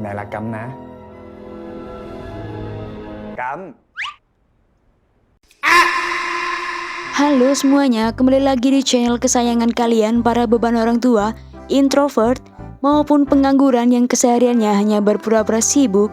Mẹ là Cẩm nè Halo semuanya, kembali lagi di channel kesayangan kalian para beban orang tua, introvert, maupun pengangguran yang kesehariannya hanya berpura-pura sibuk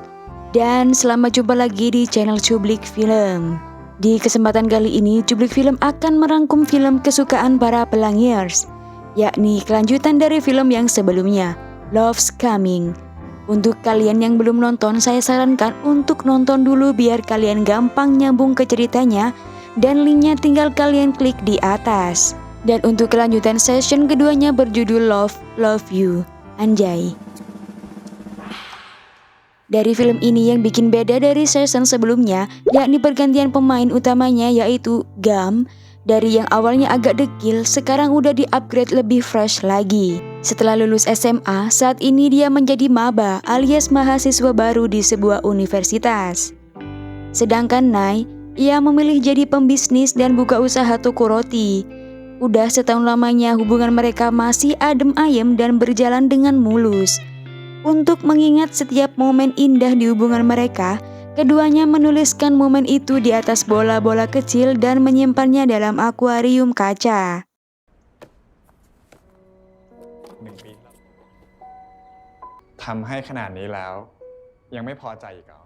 dan selamat jumpa lagi di channel Cublik Film. Di kesempatan kali ini, Cublik Film akan merangkum film kesukaan para pelangiers, yakni kelanjutan dari film yang sebelumnya, Love's Coming. Untuk kalian yang belum nonton, saya sarankan untuk nonton dulu biar kalian gampang nyambung ke ceritanya dan linknya tinggal kalian klik di atas. Dan untuk kelanjutan session keduanya berjudul Love, Love You, Anjay. Dari film ini yang bikin beda dari season sebelumnya, yakni pergantian pemain utamanya yaitu Gam, dari yang awalnya agak dekil, sekarang udah di-upgrade lebih fresh lagi. Setelah lulus SMA, saat ini dia menjadi maba alias mahasiswa baru di sebuah universitas. Sedangkan Nai, ia memilih jadi pembisnis dan buka usaha toko roti. Udah setahun lamanya hubungan mereka masih adem ayem dan berjalan dengan mulus. Untuk mengingat setiap momen indah di hubungan mereka, keduanya menuliskan momen itu di atas bola-bola kecil dan menyimpannya dalam akuarium kaca. หนึ่งปีแล้วทำให้ขนาดนี้แล้ว ยังไม่พอใจอีกเหรอ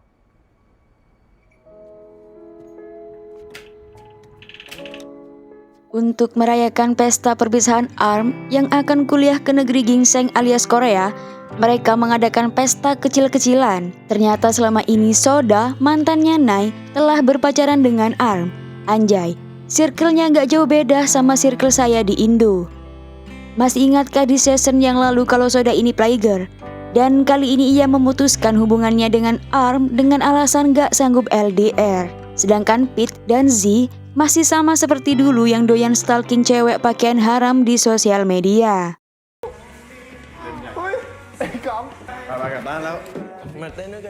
Untuk merayakan pesta perpisahan ARM yang akan kuliah ke negeri gingseng alias Korea, mereka mengadakan pesta kecil-kecilan. Ternyata selama ini Soda, mantannya Nai, telah berpacaran dengan ARM. Anjay, circle-nya nggak jauh beda sama circle saya di Indo. Masih ingatkah di season yang lalu kalau Soda ini playgirl? Dan kali ini ia memutuskan hubungannya dengan ARM dengan alasan gak sanggup LDR. Sedangkan Pete dan Z masih sama seperti dulu yang doyan stalking cewek pakaian haram di sosial media.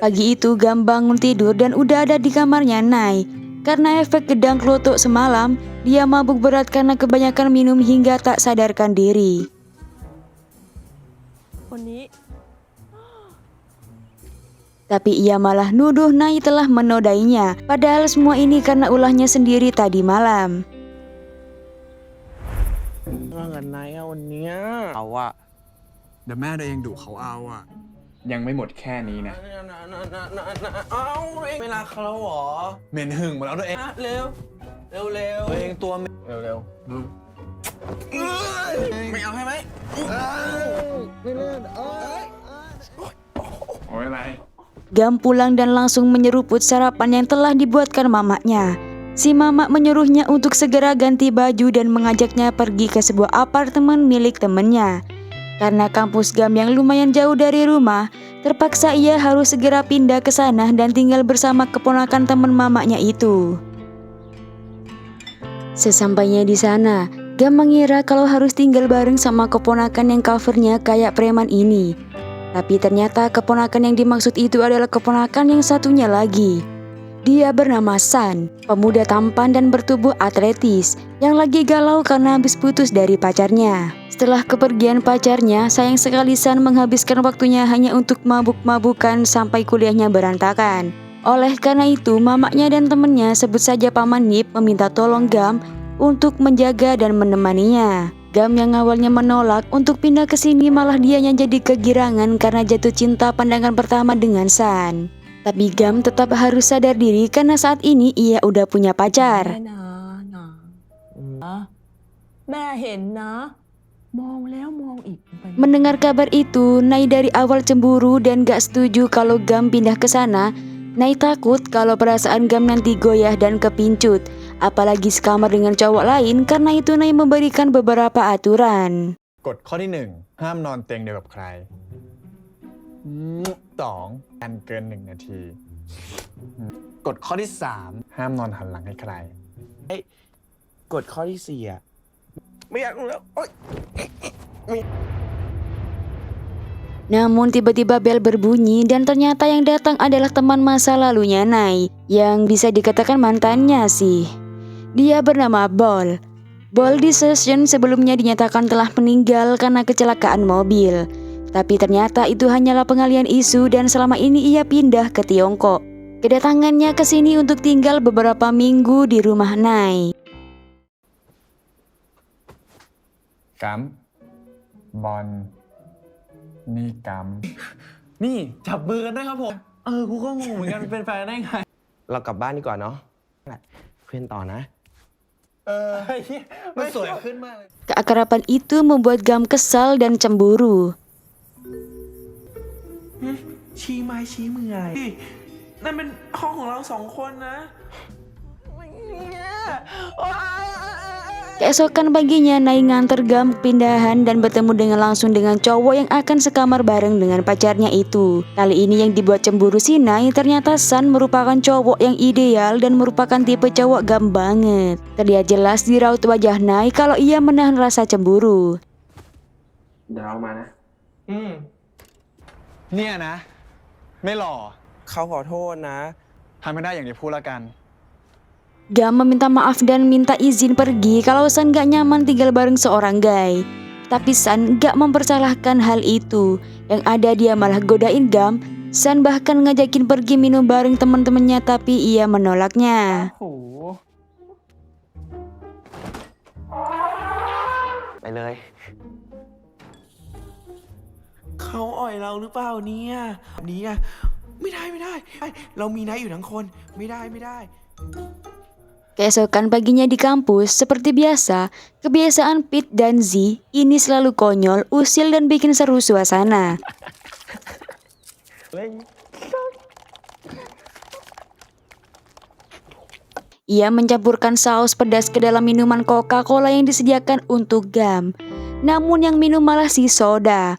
Pagi itu Gam bangun tidur dan udah ada di kamarnya Nai. Karena efek gedang klotok semalam, dia mabuk berat karena kebanyakan minum hingga tak sadarkan diri. Oh, คนนี้ Tapi ia malah nuduh Nai telah menodainya, padahal semua ini karena ulahnya sendiri tadi malam. ว่ากันนายอะวันเนี้ยเอาอะ เดี๋ยวแม่ตัวเองดุเขาเอาอ่ะ ยังไม่หมดแค่นี้นะ นะนะนะนะนะนะเอาเองไม่รักเขาแล้วเหรอ เหม็นหึงหมดแล้วตัวเอง อ่ะเร็ว เร็วเร็วตัวเองตัวไม่เร็วเร็วไม่เอาให้ไหมไม่เล่นเอ้ย โอ้ยอะไร Gam pulang dan langsung menyeruput sarapan yang telah dibuatkan mamaknya. Si mamak menyuruhnya untuk segera ganti baju dan mengajaknya pergi ke sebuah apartemen milik temannya. Karena kampus Gam yang lumayan jauh dari rumah, terpaksa ia harus segera pindah ke sana dan tinggal bersama keponakan teman mamaknya itu. Sesampainya di sana, Gam mengira kalau harus tinggal bareng sama keponakan yang covernya kayak preman ini. Tapi ternyata keponakan yang dimaksud itu adalah keponakan yang satunya lagi. Dia bernama San, pemuda tampan dan bertubuh atletis yang lagi galau karena habis putus dari pacarnya. Setelah kepergian pacarnya, sayang sekali San menghabiskan waktunya hanya untuk mabuk-mabukan sampai kuliahnya berantakan. Oleh karena itu, mamaknya dan temennya sebut saja Paman Nip meminta tolong Gam untuk menjaga dan menemaninya. Gam yang awalnya menolak untuk pindah ke sini malah dia yang jadi kegirangan karena jatuh cinta pandangan pertama dengan San. Tapi Gam tetap harus sadar diri karena saat ini ia udah punya pacar. Mendengar kabar itu, Nai dari awal cemburu dan gak setuju kalau Gam pindah ke sana. Nai takut kalau perasaan Gam nanti goyah dan kepincut apalagi sekamar dengan cowok lain karena itu Nai memberikan beberapa aturan. กฎข้อที่หนึ่งห้ามนอนเตียงเดียวกับใครสองกันเกินหนึ่งนาที กฎข้อที่สามห้ามนอนหันหลังให้ใคร กดข้อที่สี่อะไม่อยากรู้แล้วโอ๊ย Namun tiba-tiba bel berbunyi dan ternyata yang datang adalah teman masa lalunya Nai, yang bisa dikatakan mantannya sih. Dia bernama Bol. Bol di session sebelumnya dinyatakan telah meninggal karena kecelakaan mobil. Tapi ternyata itu hanyalah pengalian isu dan selama ini ia pindah ke Tiongkok. Kedatangannya ke sini untuk tinggal beberapa minggu di rumah Nai. กัมบอลนี่กัม นี่จับมือกันด้วยครับผม เออ กูก็งงเหมือนกัน เป็นแฟนได้ไง เรากลับบ้านดีกว่าเนาะเพื่อนต่อนะ เออมันสวยขึ้นมากเลย Keakraban itu membuat Gam kesal dan cemburu. ชี้ไม้ชี้มืออะไรนั่นเป็นห้องของเราสองคนนะ Keesokan paginya Nai nganter Gam pindahan dan bertemu dengan langsung dengan cowok yang akan sekamar bareng dengan pacarnya itu. Kali ini yang dibuat cemburu si Nai ternyata San merupakan cowok yang ideal dan merupakan tipe cowok Gam banget. Terlihat jelas di raut wajah Nai kalau ia menahan rasa cemburu. เดี๋ยวเรามานะ อืม เนี่ยนะ ไม่หล่อ เขาขอโทษนะ ทำไม่ได้อย่างที่พูดละกัน Gam meminta maaf dan minta izin pergi kalau San gak nyaman tinggal bareng seorang guy. Tapi San gak mempersalahkan hal itu. Yang ada dia malah godain Gam. San bahkan ngajakin pergi minum bareng teman-temannya tapi ia menolaknya. โอ้โห ไปเลย เขาอ่อยเราหรือเปล่าเนี่ยแบบนี้อ่ะไม่ได้ไม่ได้ไอ้เรามีนายอยู่ทั้งคน ไม่ได้ไม่ได้ Keesokan paginya di kampus, seperti biasa, kebiasaan Pete dan Z ini selalu konyol, usil dan bikin seru suasana. Ia mencampurkan saus pedas ke dalam minuman Coca-Cola yang disediakan untuk Gam. Namun yang minum malah si soda.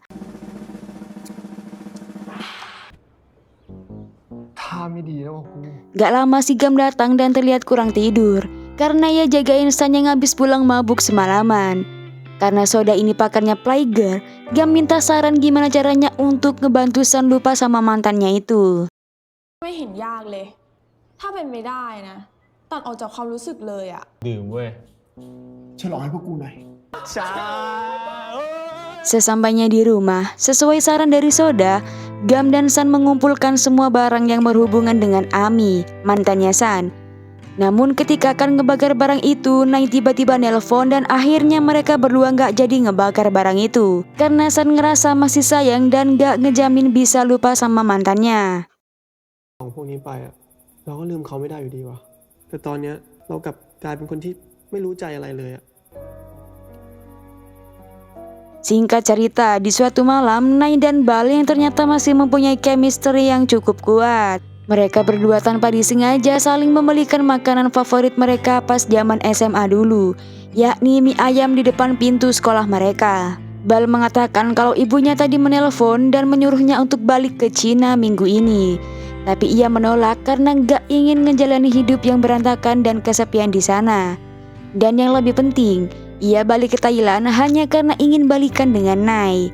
Gak lama si Gam datang dan terlihat kurang tidur. Karena ia jagain San yang habis pulang mabuk semalaman. Karena soda ini pakarnya Playgirl, Gam minta saran gimana caranya untuk ngebantu San lupa sama mantannya itu. ไม่เห็นยากเลย ถ้าเป็นไม่ได้นะ ตัดออกจากความรู้สึกเลยอะ ดื่มเว้ย Sesampainya di rumah, sesuai saran dari Soda, Gam dan San mengumpulkan semua barang yang berhubungan dengan Ami, mantannya San. Namun ketika akan ngebakar barang itu, Nai tiba-tiba nelpon dan akhirnya mereka berdua nggak jadi ngebakar barang itu. Karena San ngerasa masih sayang dan nggak ngejamin bisa lupa sama mantannya. ของพวกนี้ไปอะเราก็ลืมเขาไม่ได้อยู่ดีวะแต่ตอนเนี้ยเรากลับกลายเป็นคนที่ไม่รู้ใจอะไรเลยอะ Singkat cerita, di suatu malam, Nai dan Bal yang ternyata masih mempunyai chemistry yang cukup kuat. Mereka berdua tanpa disengaja saling membelikan makanan favorit mereka pas zaman SMA dulu, yakni mie ayam di depan pintu sekolah mereka. Bal mengatakan kalau ibunya tadi menelpon dan menyuruhnya untuk balik ke Cina minggu ini. Tapi ia menolak karena gak ingin menjalani hidup yang berantakan dan kesepian di sana. Dan yang lebih penting, ia balik ke Thailand hanya karena ingin balikan dengan Nai.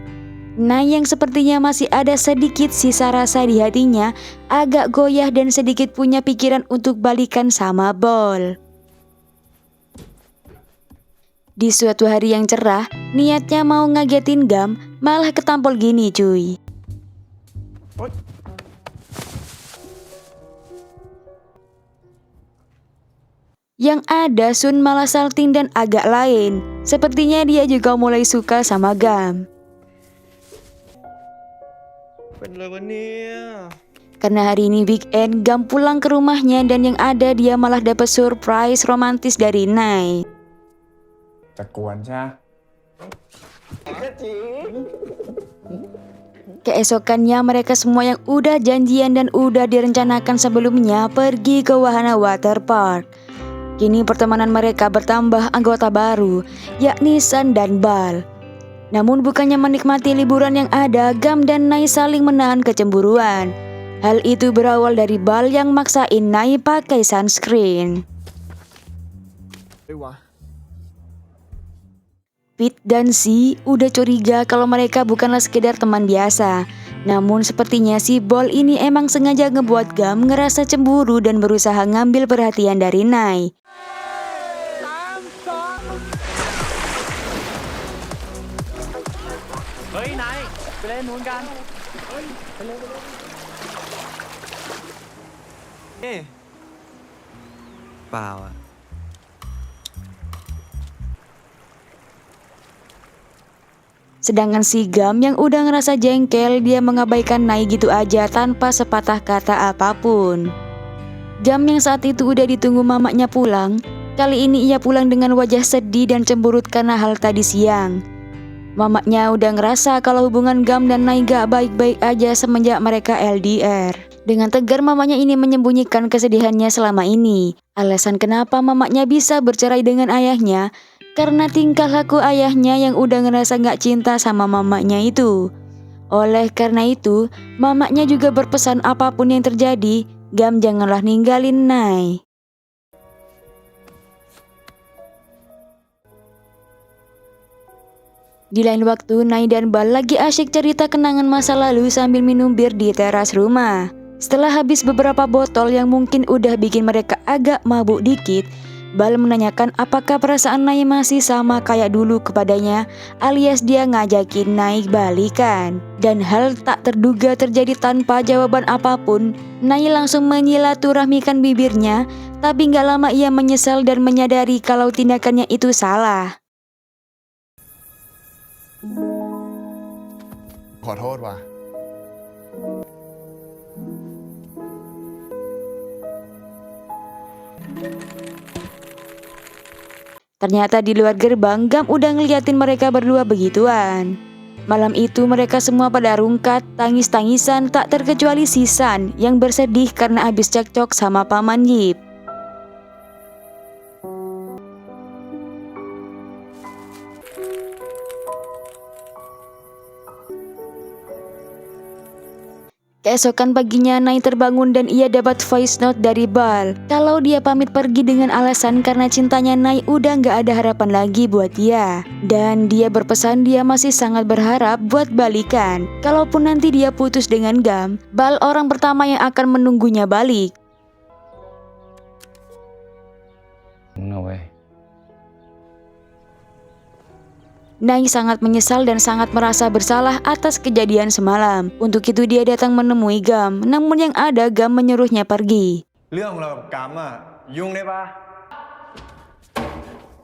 Nai yang sepertinya masih ada sedikit sisa rasa di hatinya, agak goyah dan sedikit punya pikiran untuk balikan sama Bol. Di suatu hari yang cerah, niatnya mau ngagetin Gam, malah ketampol gini cuy. Yang ada Sun malah salting dan agak lain. Sepertinya dia juga mulai suka sama Gam. Karena hari ini weekend, Gam pulang ke rumahnya dan yang ada dia malah dapat surprise romantis dari Nai. Keesokannya mereka semua yang udah janjian dan udah direncanakan sebelumnya pergi ke wahana waterpark. Kini pertemanan mereka bertambah anggota baru, yakni Sun dan Bal. Namun bukannya menikmati liburan yang ada, Gam dan Nai saling menahan kecemburuan. Hal itu berawal dari Bal yang maksain Nai pakai sunscreen. Pit dan Si udah curiga kalau mereka bukanlah sekedar teman biasa, Namun sepertinya si Bol ini emang sengaja ngebuat Gam ngerasa cemburu dan berusaha ngambil perhatian dari Nai. ไปเล่นนู้นกัน เอ๊ะ เปล่าอ่ะ Sedangkan si Gam yang udah ngerasa jengkel dia mengabaikan Nai gitu aja tanpa sepatah kata apa pun. Gam yang saat itu udah ditunggu mamanya pulang, kali ini ia pulang dengan wajah sedih dan cemburut karena hal tadi siang. Mamanya udah ngerasa kalau hubungan Gam dan Nai gak baik-baik aja semenjak mereka LDR. Dengan tegar mamanya ini menyembunyikan kesedihannya selama ini. Alasan kenapa mamanya bisa bercerai dengan ayahnya karena tingkah laku ayahnya yang udah ngerasa gak cinta sama mamanya itu. Oleh karena itu, mamanya juga berpesan apa pun yang terjadi, Gam janganlah ninggalin Nai. Di lain waktu, Nai dan Bal lagi asyik cerita kenangan masa lalu sambil minum bir di teras rumah. Setelah habis beberapa botol yang mungkin udah bikin mereka agak mabuk dikit, Bal menanyakan apakah perasaan Nai masih sama kayak dulu kepadanya alias dia ngajakin naik balikan. Dan hal tak terduga terjadi tanpa jawaban apapun, Nai langsung menyilaturahmikan bibirnya, tapi nggak lama ia menyesal dan menyadari kalau tindakannya itu salah. ขอโทษว่ะ Ternyata di luar gerbang Gam udah ngeliatin mereka berdua begituan. Malam itu mereka semua pada rungkat, tangis-tangisan tak terkecuali Sisan yang bersedih karena habis cekcok sama paman Yip. Keesokan paginya Nai terbangun dan ia dapat voice note dari Bal. Kalau dia pamit pergi dengan alasan karena cintanya Nai udah nggak ada harapan lagi buat dia. Dan dia berpesan dia masih sangat berharap buat balikan. Kalaupun nanti dia putus dengan Gam Bal orang pertama yang akan menunggunya balik Nai sangat menyesal dan sangat merasa bersalah atas kejadian semalam. Untuk itu dia datang menemui Gam, namun yang ada Gam menyuruhnya pergi. เรื่องของเรากับกัมอะยุ่งได้ปะ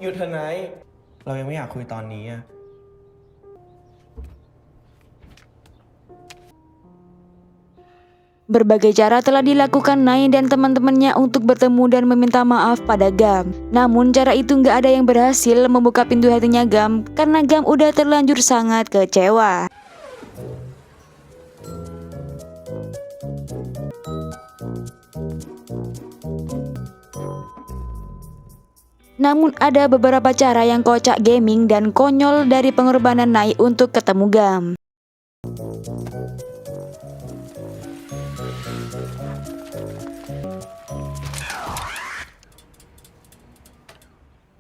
หยุดเถอะไนท์เรายังไม่อยากคุยตอนนี้อะ Berbagai cara telah dilakukan Nai dan teman-temannya untuk bertemu dan meminta maaf pada Gam. Namun cara itu nggak ada yang berhasil membuka pintu hatinya Gam karena Gam udah terlanjur sangat kecewa. Namun ada beberapa cara yang kocak gaming dan konyol dari pengorbanan Nai untuk ketemu Gam.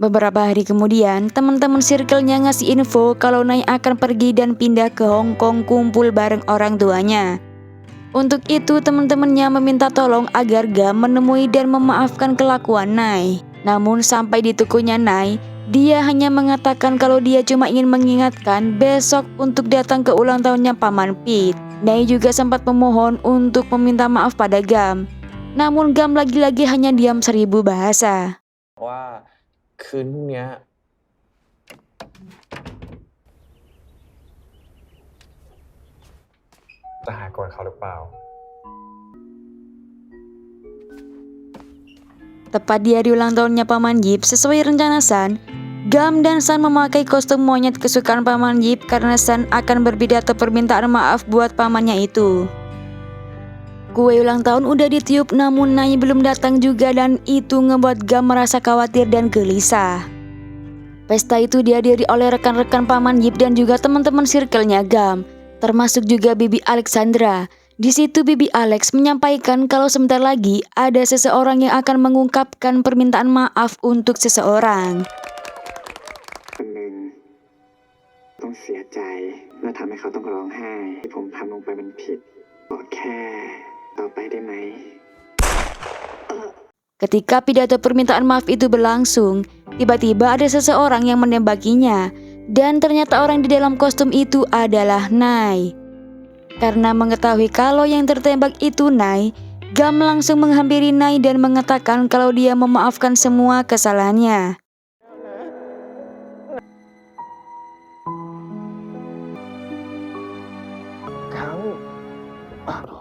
Beberapa hari kemudian, teman-teman circle-nya ngasih info kalau Nai akan pergi dan pindah ke Hong Kong kumpul bareng orang tuanya. Untuk itu, teman-temannya meminta tolong agar Gam menemui dan memaafkan kelakuan Nai. Namun sampai di tukunya Nai, dia hanya mengatakan kalau dia cuma ingin mengingatkan besok untuk datang ke ulang tahunnya Paman Pete. Nai juga sempat memohon untuk meminta maaf pada Gam. Namun Gam lagi-lagi hanya diam seribu bahasa. ว่า คืนพรุ่งเนี้ย จะหายโกรธเขาหรือเปล่า Tepat di hari ulang tahunnya Paman Yip, sesuai rencana San, Gam dan San memakai kostum monyet kesukaan Paman Yip karena San akan berpidato permintaan maaf buat pamannya itu. Kue ulang tahun udah ditiup namun Nai belum datang juga dan itu ngebuat Gam merasa khawatir dan gelisah. Pesta itu dihadiri oleh rekan-rekan Paman Yip dan juga teman-teman circle-nya Gam, termasuk juga Bibi Alexandra. Di situ Bibi Alex menyampaikan kalau sebentar lagi ada seseorang yang akan mengungkapkan permintaan maaf untuk seseorang. คนหนึ่งต้องเสียใจและทำให้เขาต้องร้องไห้ที่ผมทำลงไปมันผิดบอกแค่ ต่อไปได้ไหม Ketika pidato permintaan maaf itu berlangsung, tiba-tiba ada seseorang yang menembakinya dan ternyata orang di dalam kostum itu adalah Nai. Karena mengetahui kalau yang tertembak itu Nai, Gam langsung menghampiri Nai dan mengatakan kalau dia memaafkan semua kesalahannya. Kamuข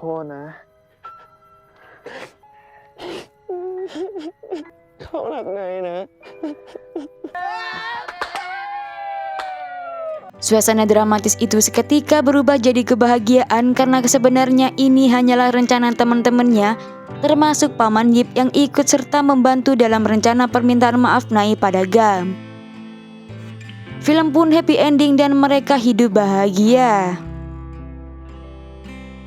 เขาหลักในนะ Suasana dramatis itu seketika berubah jadi kebahagiaan karena sebenarnya ini hanyalah rencana teman-temannya, termasuk Paman Yip yang ikut serta membantu dalam rencana permintaan maaf Nai pada Gam. Film pun happy ending dan mereka hidup bahagia.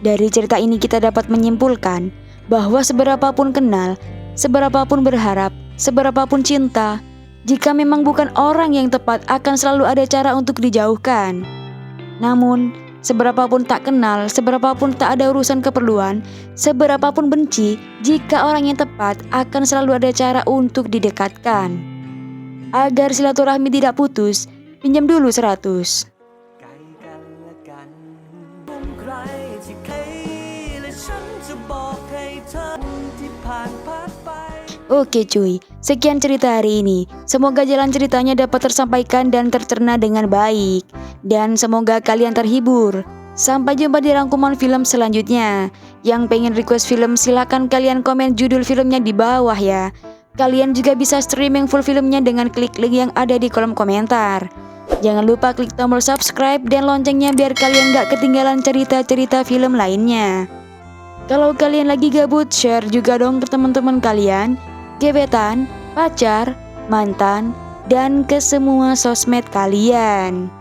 Dari cerita ini kita dapat menyimpulkan bahwa seberapapun kenal, seberapapun berharap, seberapapun cinta, jika memang bukan orang yang tepat akan selalu ada cara untuk dijauhkan. Namun, seberapapun tak kenal, seberapapun tak ada urusan keperluan, seberapapun benci, jika orang yang tepat akan selalu ada cara untuk didekatkan. Agar silaturahmi tidak putus, pinjam dulu 100. Oke cuy, sekian cerita hari ini. Semoga jalan ceritanya dapat tersampaikan dan tercerna dengan baik. Dan semoga kalian terhibur. Sampai jumpa di rangkuman film selanjutnya. Yang pengen request film silahkan kalian komen judul filmnya di bawah ya. Kalian juga bisa streaming full filmnya dengan klik link yang ada di kolom komentar. Jangan lupa klik tombol subscribe dan loncengnya biar kalian gak ketinggalan cerita-cerita film lainnya. Kalau kalian lagi gabut, share juga dong ke teman-teman kalian, gebetan, pacar, mantan, dan ke semua sosmed kalian.